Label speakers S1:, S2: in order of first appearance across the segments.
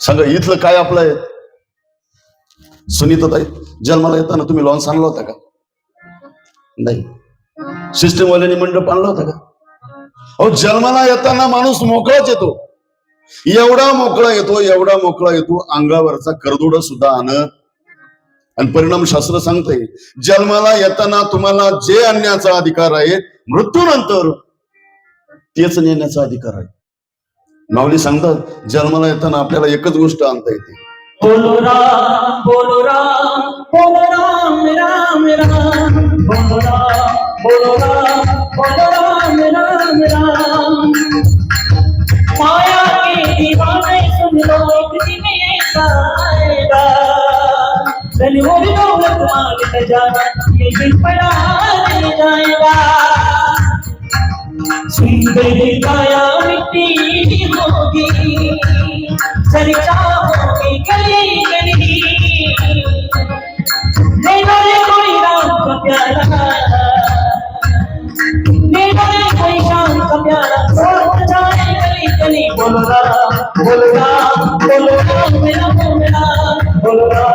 S1: सांगा इथलं काय आपलं आहे? सुनीताताई जन्माला येताना तुम्ही लॉन्स आणला होता का? नाही. सिस्टमवाल्यांनी मंडप आणला होता का? अहो जन्माला येताना माणूस मोकळाच येतो. एवढा मोकळा येतो एवढा मोकळा येतो अंगावरचा करदुडा सुद्धा आणत आणि परिणाम शास्त्र सांगतय जन्माला येताना तुम्हाला जे आणण्याचा अधिकार आहे मृत्यूनंतर तेच नेण्याचा अधिकार आहे. माऊली सांगतात जन्माला येताना आपल्याला एकच गोष्ट आणता येते.
S2: बोलो राम बोलो राम बोलो राम राम राम. बोलो राम बोलो राम बोलो राम राम राम. माया के दीवाने सुन लो एक दिन ऐसा आएगा धन और दौलत मांगते जाना ये दिन पड़ा रह जाएगा सुंदर काया मिट्टी होगी चर्चा होगी गली गली मेरा रे कोई राम का प्यारा मेरा रे कोई शाम का प्यारा छोड़ जाए गली गली बोलो राम बोलो राम बोलो राम मेरा मेरा बोलो राम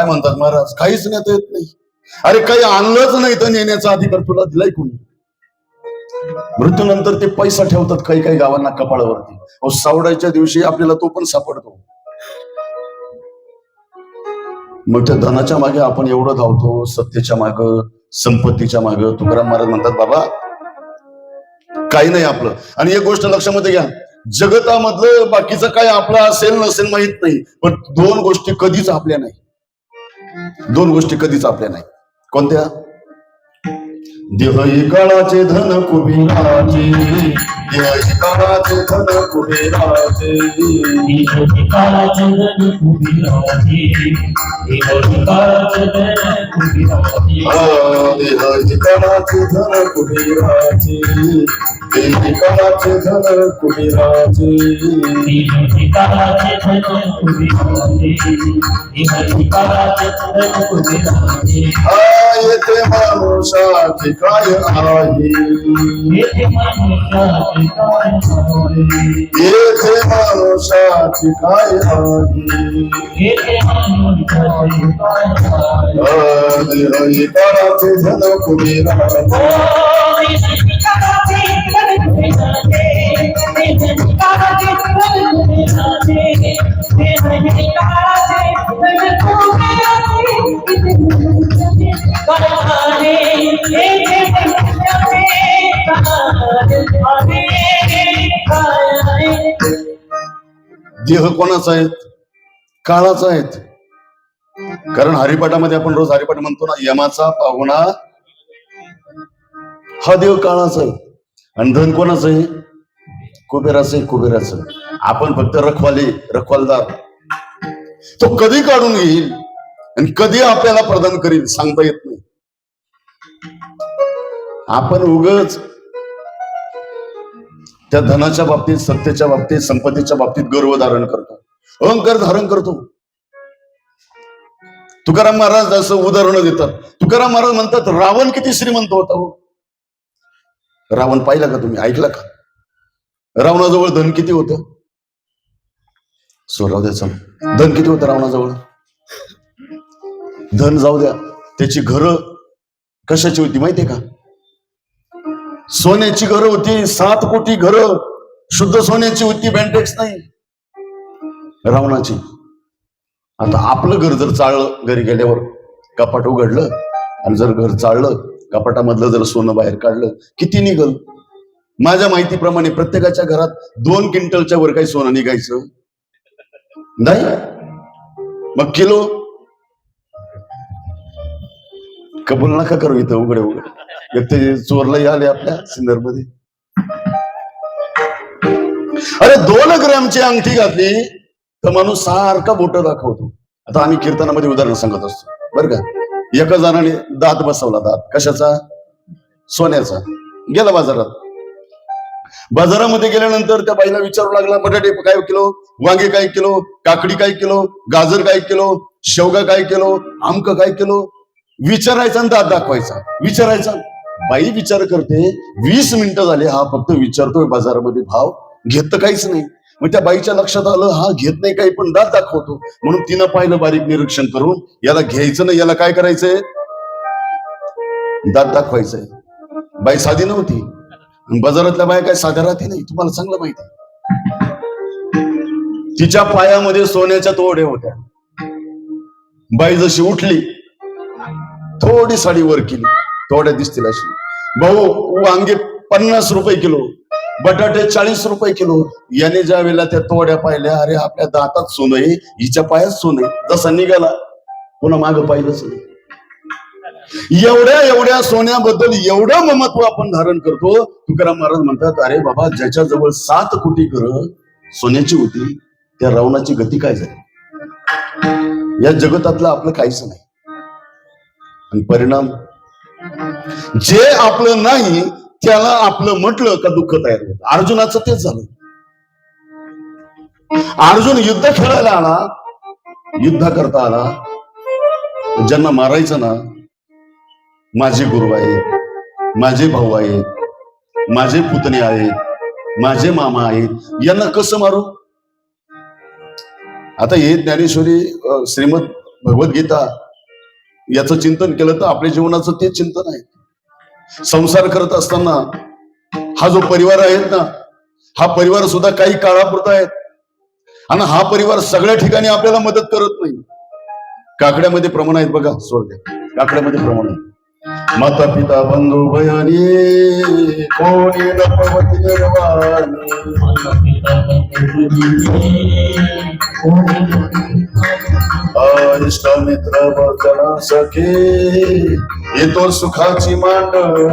S1: काय म्हणतात महाराज? काहीच नेता येत नाही. अरे काही आणलंच नाही तर नेण्याचा अधिकार तुला दिलाय कोणी? मृत्यूनंतर ते पैसा ठेवतात काही काही गावांना कपाळावरती. सावडायच्या दिवशी आपल्याला तो पण सापडतो. मग त्या धनाच्या मागे आपण एवढं धावतो सत्तेच्या माग संपत्तीच्या माग. तुकाराम महाराज म्हणतात बाबा काही नाही आपलं. आणि एक गोष्ट लक्षामध्ये घ्या. जगतामधलं बाकीचं काय आपलं असेल नसेल माहीत नाही पण दोन गोष्टी कधीच आपल्या नाही. दोन गोष्टी कधीच आपल्या नाही. कोणत्या? देह काळाचे धन कुबेराचे देह काळाचे धन कुबेराचे.
S2: काला चंदन कुबी राजे काला चंदन कुबी राजे
S1: हा, देह काळाचे धन कुबेराचे देह काळाचे धन कुबेराचे.
S2: काला चंदन कुबी राजे काला चंदन कुबी राजे
S1: हा येथे माणसाचे काय आहे
S2: येथे मनुष्याचे काय आहे
S1: येथे माणसाचे काय आहे देह कोणाचा आहेत काळाचा आहेत कारण हरिपाठामध्ये आपण रोज हरिपाठ म्हणतो ना यमाचा पाहुणा हा देव काळाचा आहे. आणि धन कोणाचं आहे? कुबेराचं आहे कुबेराचं. आपण फक्त रखवाले रखवालदार. तो कधी काढून घेईल? आणि कधी आपल्याला प्रदान करील? सांगता येत नाही. आपण उगच त्या धनाच्या बाबतीत सत्तेच्या बाबतीत संपत्तीच्या बाबतीत गर्व धारण करतो. अहंकार धारण करतो. तुकाराम महाराज असं उदाहरण देतात. तुकाराम महाराज म्हणतात रावण किती श्रीमंत होता हो. रावण पाहिला का तुम्ही? ऐकला का? रावणाजवळ धन किती होतं? सोराव द्याचं धन किती होतं रावणाजवळ? धन जाऊ द्या. त्याची घरं कशाची होती माहितीये का? सोन्याची घरं होती सात कोटी घरं शुद्ध सोन्याची होती बँटेक्स नाही. रावणाची. आता आपलं घर जर चाळलं घरी गेल्यावर कपाट उघडलं आणि जर घर चाळलं कपाटामधलं जर सोनं बाहेर काढलं किती निघल? माझ्या माहितीप्रमाणे प्रत्येकाच्या घरात दोन क्विंटलच्या वर काही सोनं निघायचं? नाही? मग किलो? कबूल नका करू इथं उघडे उघडे. ते चोरलाही आले आपल्या सिंदरमध्ये अरे दोन ग्रॅमची अंगठी घातली तर माणूस सारखा बोट दाखवतो. आता आम्ही कीर्तनामध्ये उदाहरण सांगत असतो. बरं का? एका जणाने दात बसवला दात. कशाचा? सोन्याचा. गेला बाजारात. बाजारामध्ये गेल्यानंतर त्या बाईला विचारू लागला बटाटे काय किलो? वांगे काय किलो? काकडी काय किलो? गाजर काय किलो? शेवगा काय केलो? आमक काय केलो? विचारायचा आणि दात दाखवायचा. विचारायचा. बाई विचार करते वीस मिनिटं झाले हा फक्त विचारतोय बाजारामध्ये भाव घेत तर काहीच नाही. मग त्या बाईच्या लक्षात आलं हा घेत नाही काही पण दात दाखवतो. म्हणून तिनं पाहिलं बारीक निरीक्षण करून याला घ्यायचं नाही याला काय करायचंय? दात दाखवायचंय. बाई साधी नव्हती. बाजारातल्या बाया काय साध्या राहते नाही तुम्हाला चांगलं माहिती तिच्या पायामध्ये सोन्याच्या तोड्या होत्या. बाई जशी उठली थोडी साडी वर केली. थोड्या दिसतील अशी. भाऊ वांगे पन्नास रुपये किलो बटाटे चाळीस रुपये किलो. याने ज्या वेळेला त्या तोड्या पाहिल्या अरे आपल्या दातात सोनं आहे हिच्या पायात सोनं आहे जसा निघाला पुन्हा माग पाहिलंच नाही एवढ्या एवढ्या सोन्याबद्दल एवढं ममत्व आपण धारण करतो तुकाराम महाराज म्हणतात अरे बाबा ज्याच्या जवळ सात कोटी कर सोन्याची होती त्या रावणाची गती काय झाली? या जगतातलं आपलं काहीच नाही. आणि परिणाम जे आपलं नाही त्याला आपलं म्हटलं का दुःख तयार होत? अर्जुनाचं तेच झालं. अर्जुन युद्ध खेळायला आला. युद्ध करता आला. ज्यांना मारायचं ना माझे गुरु आहेत माझे भाऊ आहेत माझे पुतणे आहेत माझे मामा आहेत यांना कसं मारू? आता हे ज्ञानेश्वरी श्रीमद भगवद्गीता याचं चिंतन केलं तर आपल्या जीवनाचं ते चिंतन आहे. संसार करत असताना हा जो परिवार आहेत ना हा परिवार सुद्धा काही काळापुरता आहे आणि हा परिवार सगळ्या ठिकाणी आपल्याला मदत करत नाही. काकड्यामध्ये प्रमाण आहेत बघा स्वर्ग. काकड्यामध्ये प्रमाण आहे. माता पिता बंधू भयानी कोणी निर्वाणी. इष्ट मित्र बघा सखे येतो सुखाची मांडणी.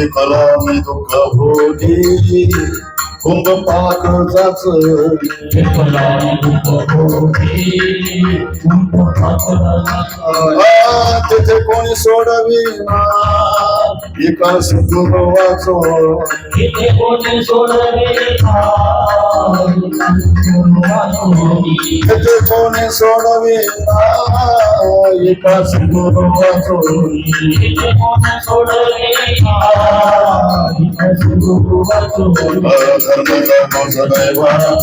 S1: ऐकला मी दुःख होती तिथे कोणी सोडविना एका सुखून वाचो तिथे कोणी सोडविना एका सुखून वाचो धर्म कर्म सदैवाचा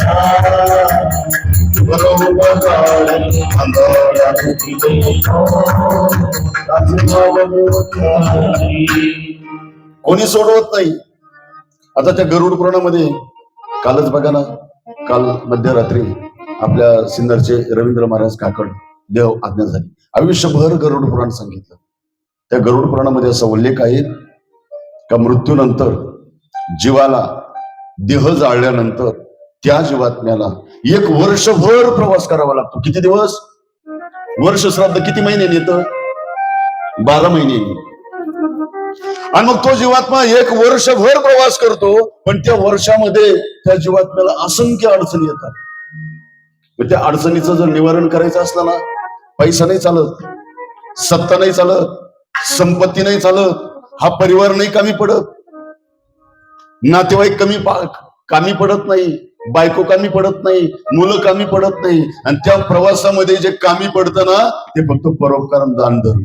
S1: बरोबर काळी अंधारा कोणी सोडवत नाही. आता त्या गरुड पुराणामध्ये कालच बघा ना काल मध्यरात्री आपल्या सिन्नरचे रवींद्र महाराज काकड देव आज्ञा झाली. आयुष्यभर गरुड पुराण सांगितलं. त्या गरुड पुराणामध्ये असा उल्लेख आहे का मृत्यूनंतर जीवाला देह जाळल्यानंतर त्या जीवात्म्याला एक वर्षभर प्रवास करावा लागतो. किती दिवस? वर्ष श्राद्ध किती महिन्याने येतं? बारा महिने. आणि मग तो जीवात्मा एक वर्षभर प्रवास करतो पण त्या वर्षामध्ये त्या जीवात्म्याला असंख्य अडचणी येतात. त्या अडचणीचं जर निवारण करायचं असलं ना पैसा नाही चालत सत्ता नाही चालत संपत्ती नाही चालत हा परिवार नाही कमी पडत नातेवाईक कमी पा- कामी पडत नाही बायको कामी पडत नाही मुलं कामी पडत नाही आणि त्या प्रवासामध्ये जे कामी पडतं ना ते फक्त परोपकार दान धर्म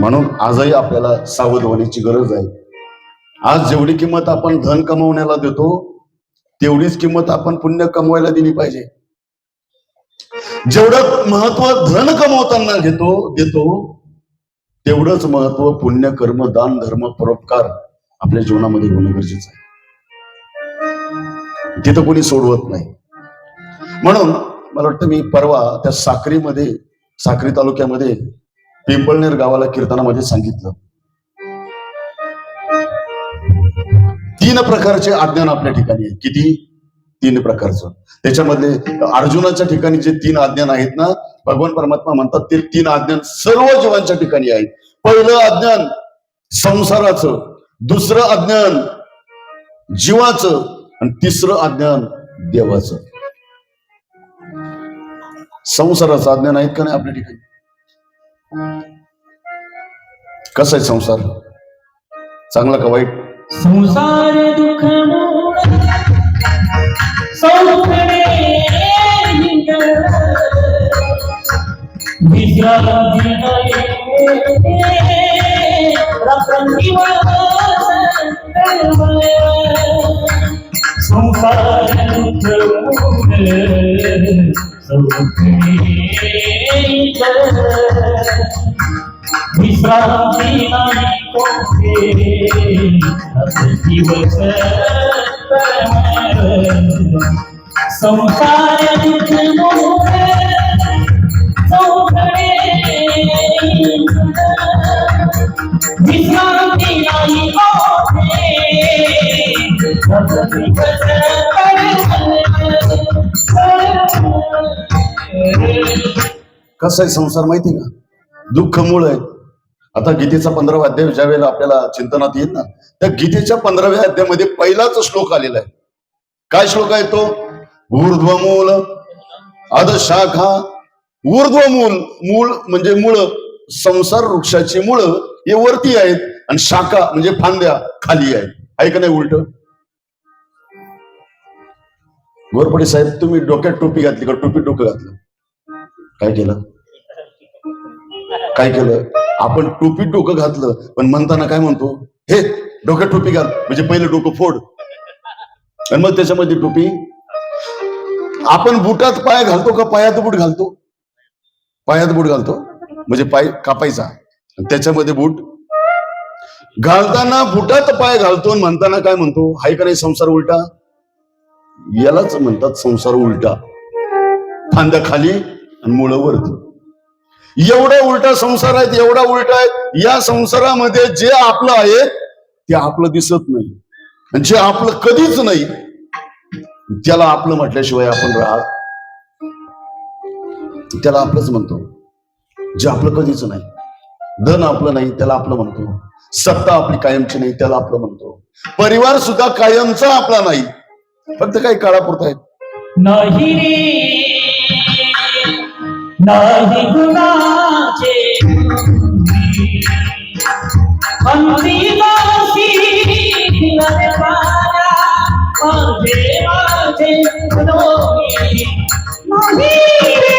S1: म्हणून आजही आपल्याला सावधवानीची गरज आहे. आज जेवढी किंमत आपण धन कमवण्याला देतो तेवढीच किंमत आपण पुण्य कमवायला दिली पाहिजे. जेवढं महत्त्व धन कमवताना घेतो देतो तेवढंच महत्त्व पुण्य कर्म दान धर्म परोपकार आपल्या जीवनामध्ये होणं गरजेचं आहे. तिथं कोणी सोडवत नाही. म्हणून मला वाटतं मी परवा त्या साक्रीमध्ये साक्री तालुक्यामध्ये पिंपळनेर गावाला कीर्तनामध्ये सांगितलं. तीन प्रकारचे अज्ञान आपल्या ठिकाणी आहे किती? तीन प्रकारचं. त्याच्यामधले अर्जुनाच्या ठिकाणी जे तीन अज्ञान आहेत ना भगवान परमात्मा म्हणतात ते तीन अज्ञान सर्व जीवांच्या ठिकाणी आहेत. पहिलं अज्ञान संसाराचं दुसरं अज्ञान जीवाचं आणि तिसरं अज्ञान देवाचं. संसाराचं अज्ञान आहेत का नाही आपल्या ठिकाणी? कसा आहे संसार? चांगला का वाईट?
S2: संसार दुःख संसार दुःख मूळ सौखडे विश्रांती नाही कोठे
S1: कसं आहे संसार माहिती का? दुःख मूळ आहे. आता गीतेचा पंधरावा अध्याय ज्या वेळेला आपल्याला चिंतनात येईल ना त्या गीतेच्या पंधराव्या अध्यायामध्ये पहिलाच श्लोक आलेला आहे. काय श्लोक आहे तो? ऊर्ध्वमूल अधशाखा ऊर्ध्वमूल म्हणजे मूळ म्हणजे मुळ संसार वृक्षाची मुळ हे वरती आहेत आणि शाखा म्हणजे फांद्या खाली आहेत. ऐक नाही उलट? गोरपडे साहेब तुम्ही डोक्यात टोपी घातली का? टोपी डोकं घातलं. काय केलं? काय केलं? आपण टोपी डोकं घातलं पण म्हणताना काय म्हणतो? हे डोक्यात टोपी घाल. म्हणजे पहिलं डोकं फोड. आणि मग त्याच्यामध्ये टोपी. आपण बुटात पाय घालतो का पायात बूट घालतो? पायात बूट घालतो. म्हणजे पाय कापायचा. आणि त्याच्यामध्ये बूट. घालताना बुटात पाय घालतो आणि म्हणताना काय म्हणतो? हाय का नाही संसार उलटा? यालाच म्हणतात संसार उलटा. खांद्या खाली आणि मुळं वरती. एवढा उलटा संसार आहेत एवढा उलटा आहेत. या संसारामध्ये जे आपलं आहे ते आपलं दिसत नाही. जे आपलं कधीच नाही त्याला आपलं म्हटल्याशिवाय आपण राहत त्याला आपलंच म्हणतो. जे आपलं कधीच नाही. धन आपलं नाही त्याला आपलं म्हणतो. सत्ता आपली कायमची नाही त्याला आपलं म्हणतो. परिवार सुद्धा कायमचा आपला नाही. फक्त काही काळापुरता आहे
S2: नाही रे नाही गुणाचे अंतिमासी दिलाने पाया माझे माझे गुणोनी नाही रे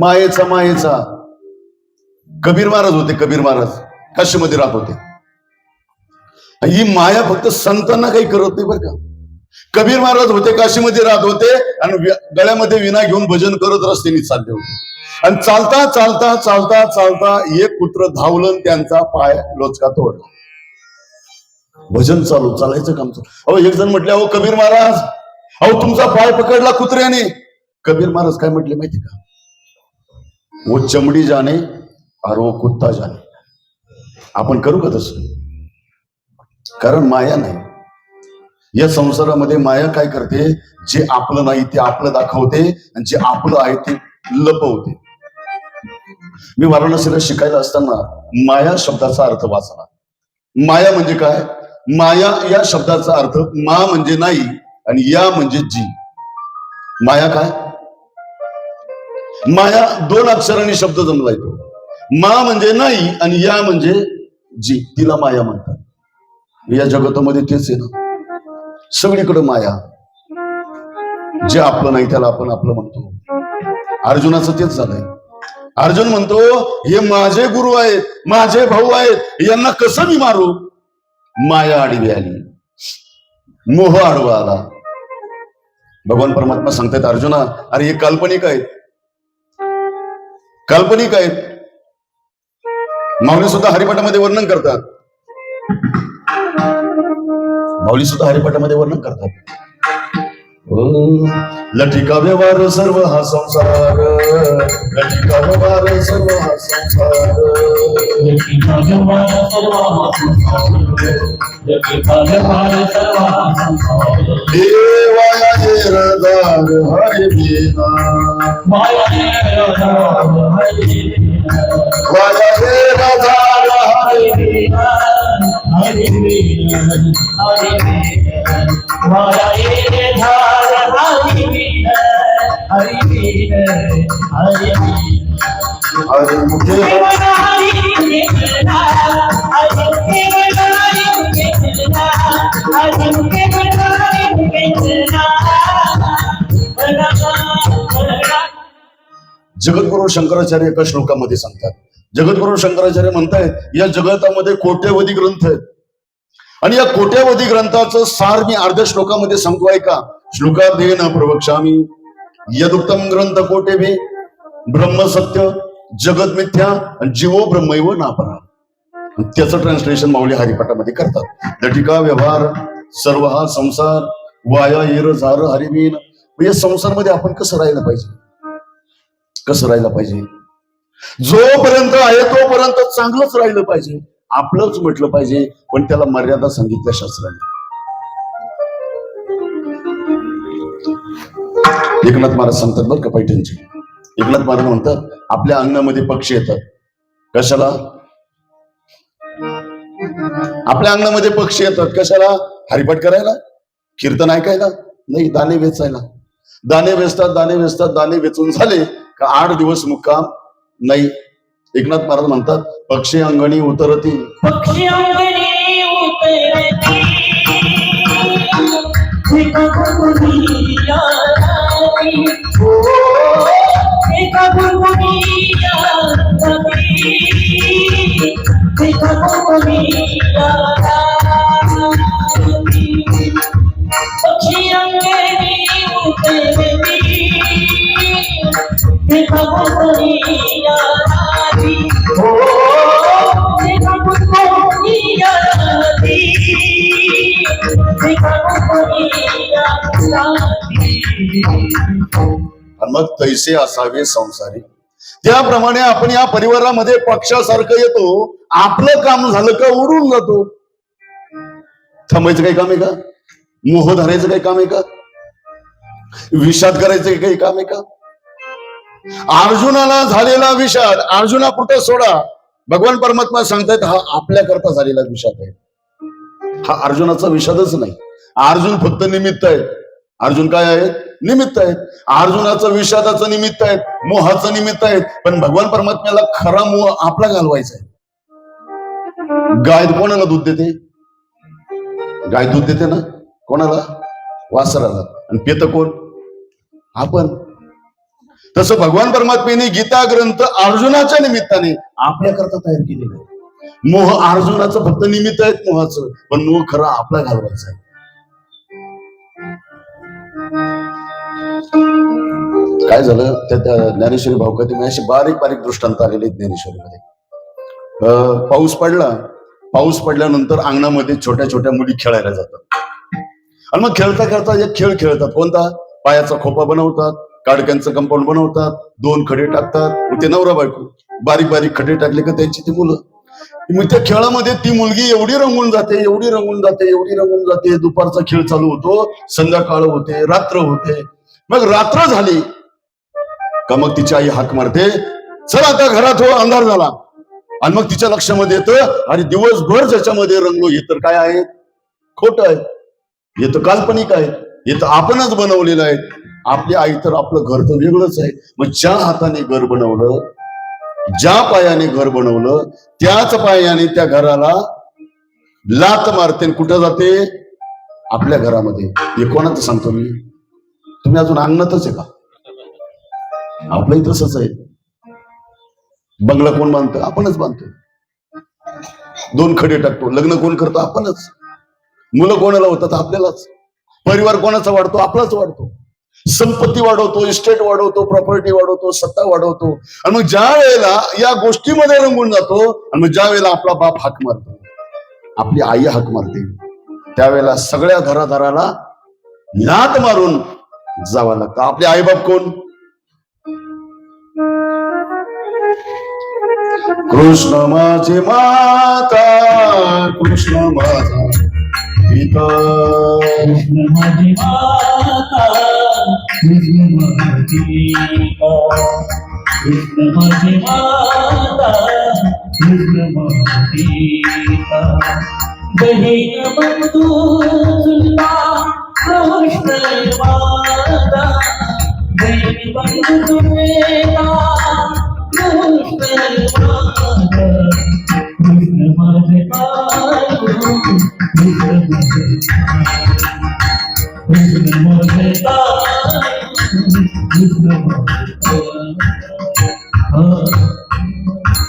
S2: मायेचा
S1: मायेचा. कबीर महाराज होते कबीर महाराज. काशीमध्ये राहत होते. ही माया फक्त संतांना काही करत नाही बरं का. कबीर महाराज होते काशीमध्ये राहत होते आणि गळ्यामध्ये विना घेऊन भजन करत रस्त्याने चालले होते. आणि चालता चालता चालता चालता एक कुत्र धावलं त्यांचा पाय लोचका तोडला. भजन चालू चालायचं काम चालू. अहो एक जण म्हटले अहो कबीर महाराज अहो तुमचा पाय पकडला कुत्र्याने. कबीर महाराज काय म्हटले माहिती का? वो चमडी जाने और वो कुत्ता जाने। आपण करू का तसं? कारण माया नाही। या संसारामध्ये माया काय करते? जे आपलं नाही ते आपलं दाखवते आणि जे आपलं आहे ते लपवते। मी वाराणसीला शिकायला असताना माया शब्दाचा अर्थ वाचला। माया म्हणजे काय? माया या शब्दाचा अर्थ मा म्हणजे नाही आणि या म्हणजे जी। माया काय? माया दोन अक्षरांनी शब्द जमला येतो मा म्हणजे नाही आणि या म्हणजे जी. तिला माया म्हणतात. या जगतामध्ये तेच आहे ना. सगळीकडे माया. जे आपलं नाही त्याला आपण आपलं म्हणतो. अर्जुनाचं तेच झालंय. अर्जुन म्हणतो हे माझे गुरु आहेत माझे भाऊ आहेत यांना कसं मी मारू? माया आडवी आली. मोह आडवा आला. भगवान परमात्मा सांगतायत अर्जुना अरे हे काल्पनिक आहेत. काल्पनिक आहेत. माऊली सुद्धा हरिपाठामध्ये वर्णन करतात. माऊली सुद्धा हरिपाठामध्ये वर्णन करतात. लटिका व्यवहार सर्व हा संसार. लटिका व्यवहार सर्व हा संसार.
S2: यकी भगवान सर्व यकी भगवान सर्व
S1: देवाया येरदार हरि बिना
S2: माया राम हरि
S1: हरि
S2: माया ये धार हरि हरि हरि
S1: जगद्गुरु शंकराचार्य एका श्लोकामध्ये सांगतात. जगद्गुरु शंकराचार्य म्हणताय या जगतामध्ये कोट्यवधी ग्रंथ आहेत. आणि या कोट्यावधी ग्रंथाचं सार मी अर्ध्या श्लोकामध्ये सांगतो ऐका. श्लोकाध्ययन प्रवक्षामी यदुक्तम ग्रंथ कोटेभे. ब्रह्म सत्य जगत मिथ्या आणि जीवो ब्रह्मैव नापरा. त्याचं ट्रान्सलेशन माऊली हरिपाठामध्ये करतात. दटिका व्यवहार सर्व हा संसार वाया हिर झार हरिबीन. म्हणजे संसारमध्ये आपण कसं राहायला पाहिजे? कसं राहायला पाहिजे? जोपर्यंत आहे तोपर्यंत चांगलंच राहिलं पाहिजे. आपलंच म्हटलं पाहिजे पण त्याला मर्यादा सांगितल्या शास्त्राने. एकनाथ महाराज सांगतात बरं का पैठणचे. एकनाथ महाराज म्हणतात आपल्या अंगणामध्ये पक्षी येतात. कशाला? आपल्या अंगणामध्ये पक्षी येतात. कशाला? हरिपाठ करायला? कीर्तन ऐकायला? नाही दाणे वेचायला. दाणे वेचतात दाणे वेचतात दाणे वेचून झाले का आठ दिवस मुक्काम? नाही. एकनाथ महाराज म्हणतात पक्षी अंगणी उतरतील
S2: पक्षी अंगणी उतरती. राती. पक्षी अंगणी उतरती.
S1: मग तैसे असावे संसारी. त्याप्रमाणे आपण या परिवारामध्ये पक्षासारखं येतो आपलं काम झालं का उडून जातो. थांबायचं काही काम आहे का? मोह धरायचं काही काम आहे का? विषाद करायचं काही काम आहे का? अर्जुनाला झालेला विषाद अर्जुना कुठं सोडा. भगवान परमात्मा सांगतायत हा आपल्या करता झालेला विषाद आहे. हा अर्जुनाचा विषादच नाही. अर्जुन फक्त निमित्त आहे अर्जुन काय आहे निमित्त आहेत. अर्जुनाचं विषादाचं निमित्त आहेत मोहाचं निमित्त आहेत पण भगवान परमात्म्याला खरा मोह आपला घालवायचा आहे. गाय कोणाला दूध देते? गाय दूध देते ना? कोणाला? वासराला. आणि पेत कोण? आपण. तसं भगवान परमात्मेने गीता ग्रंथ अर्जुनाच्या निमित्ताने आपल्या करता तयार केलेला आहे. मोह अर्जुनाचं फक्त निमित्त आहे मोहाचं पण मोह खरा आपला घालवायचा आहे. काय झालं? त्या ज्ञानेश्वरी ज्ञानेश्वरी मी असे बारीक बारीक दृष्टांत आलेले आहेत ज्ञानेश्वरीमध्ये. अं, पाऊस पडला. पाऊस पडल्यानंतर अंगणामध्ये छोट्या छोट्या मुली खेळायला जातात. आणि मग खेळता खेळता एक खेळ खेळतात. कोणता? पायाचा खोपा बनवतात. काडक्यांचं कंपाऊंड बनवतात दोन खडे टाकतात ते नवरा बायको. बारीक बारीक खडे टाकले का त्यांची ती मुलं. मग त्या खेळामध्ये ती मुलगी एवढी रंगून जाते एवढी रंगून जाते एवढी रंगून जाते. दुपारचा खेळ चालू होतो संध्याकाळ होते रात्र होते. मग रात्र झाली का मग तिची आई हाक मारते चल आता घरात हो अंधार झाला. आणि मग तिच्या लक्षामध्ये येतं अरे दिवसभर ज्याच्यामध्ये रंगलो हे तर काय आहे खोट आहे. हे तर काल्पनिक आहे. हे तर आपणच बनवलेलं आहे. आपली आई तर आपलं घर तर वेगळंच आहे. मग ज्या हाताने घर बनवलं ज्या पायाने घर बनवलं त्याच पायाने त्या घराला लात मारते आणि कुठं जाते? आपल्या घरामध्ये. हे कोणाचं सांगतो मी? तुम्ही अजून अंगणातच आहे का? आपलंही तसंच आहे. बंगला कोण बांधतो? आपणच बांधतो. दोन खडे टाकतो. लग्न कोण करतो? आपणच. मुलं कोणाला होतात? आपल्यालाच. परिवार कोणाचा वाढतो? आपलाच वाढतो. संपत्ती वाढवतो इस्टेट वाढवतो प्रॉपर्टी वाढवतो सत्ता वाढवतो. आणि मग ज्या वेळेला या गोष्टीमध्ये रंगून जातो आणि मग ज्या वेळेला आपला बाप हाक मारतो. आपली आई हाक मारते. त्यावेळेला सगळ्या घरादाराला नात मारून जावं लागतं. आपले आई बाप कोण? कृष्ण माझे माता कृष्ण माझा पिता
S2: कृष्ण माझी माता कृष्ण माझी पिता कृष्ण माझी माता कृष्ण माझी पिता बहीण बंधू चुलता कृष्ण माता बहीण बंधू चुलता कृष्ण माता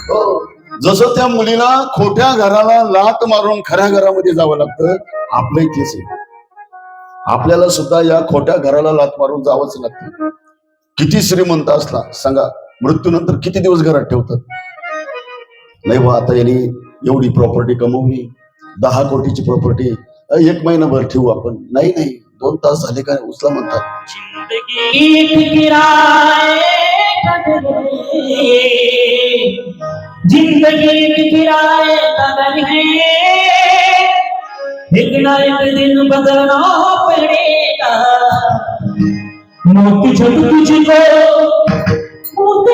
S1: हो. जसं त्या मुलीला खोट्या घराला लात मारून खऱ्या घरामध्ये जावं लागतं आपलंही तेच आहे. आपल्याला सुद्धा या खोट्या घराला लात मारून जावंच लागतं. किती श्रीमंत असला सांगा मृत्यूनंतर किती दिवस घरात ठेवतात? नाही बा आता यांनी एवढी प्रॉपर्टी कमवली दहा कोटीची प्रॉपर्टी एक महिनाभर ठेवू आपण. नाही नाही दोन तास झाले काय उचला म्हणतात.
S2: जिंदगी एक किराए का घर है। जिंदगी एक किराए का घर एक ना एक दिन बदलना पड़ेगा। मौत तुझको मौत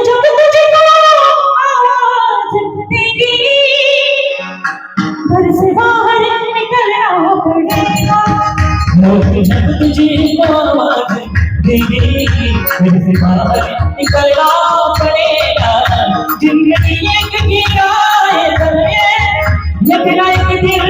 S2: मौत जब तुझको आवाज देगी घर से बाहर निकलना पड़ेगा जिंदगी एक किराए पर है एक ना एक दिन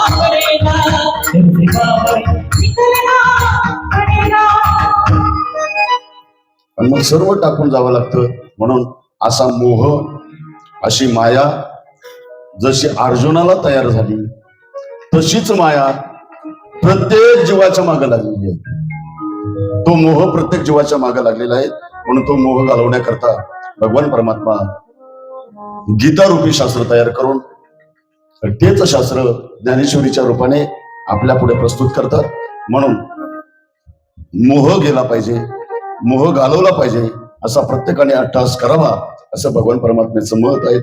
S1: आणि मग सर्व टाकून जावं लागतं. म्हणून असा मोह अशी माया जशी अर्जुनाला तयार झाली तशीच माया प्रत्येक जीवाच्या मागे लागलेली आहे. तो मोह प्रत्येक जीवाच्या मागे लागलेला आहे. म्हणून तो मोह घालवण्याकरता भगवान परमात्मा गीता रूपी शास्त्र तयार करून तेच शास्त्र ज्ञानेश्वरीच्या रूपाने आपल्या पुढे प्रस्तुत करतात. म्हणून मोह गेला पाहिजे. मोह घालवला पाहिजे असा प्रत्येकाने अट्टास करावा असं भगवान परमात्म्याचं मत आहे.